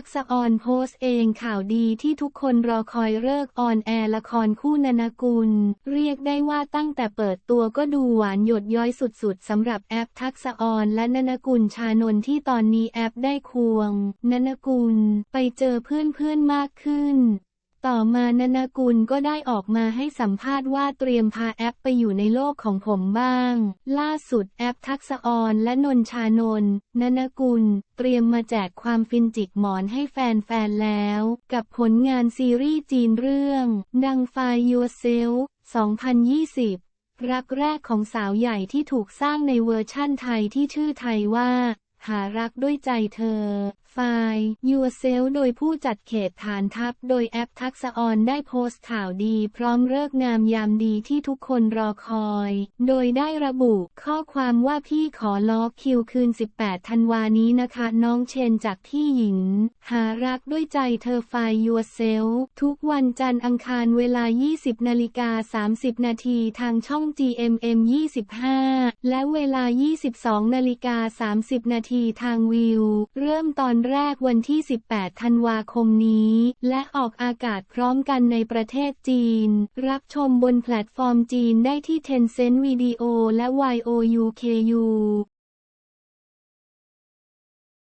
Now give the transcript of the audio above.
ทักษะออนโพสต์เองข่าวดีที่ทุกคนรอคอยเลิกออนแอร์ละครคู่นนกุล เรียกได้ว่าตั้งแต่เปิดตัวก็ดูหวานหยดย้อยสุดๆสำหรับแอปทักษะออนและนนกุลชานนที่ตอนนี้แอปได้ควงนนกุลไปเจอเพื่อนๆมากขึ้น ต่อมานนกุลก็ได้ออกมาให้สัมภาษณ์ว่าเตรียมพาแอปไปอยู่ในโลกของผมบ้าง ล่าสุดแอปทักษออนและนนชานนท์นนกุล เตรียมมาแจกความฟินจิกหมอนให้แฟนๆแล้ว กับผลงานซีรีส์จีนเรื่อง ดังไฟ Yourself 2020รักแรกของสาวใหญ่ที่ถูกสร้างในเวอร์ชั่นไทยที่ชื่อไทยว่า หารักด้วยใจเธอ ไฟล์ Yourself โดยผู้จัดเขตฐานทัพ โดยแอปทักษออนได้โพสต์ข่าวดี พร้อมเลิกงามยามดีที่ทุกคนรอคอย โดยได้ระบุข้อความว่าพี่ขอล็อกคิวคืน 18 ธันวานี้นะคะ น้องเชนจากพี่หญิง หารักด้วยใจเธอไฟล์ Yourself ทุกวันจันทร์อังคารเวลา 20 นาฬิกา 30 นาทีทางช่อง GMM 25 และเวลา 22 นาฬิกา 30 นาทีทางวิว เริ่มตอนแรกวันที่ 18 ธันวาคมนี้ และออกอากาศพร้อมกันในประเทศจีน รับชมบนแพลตฟอร์มจีนได้ที่ Tencent Video และ YOUKU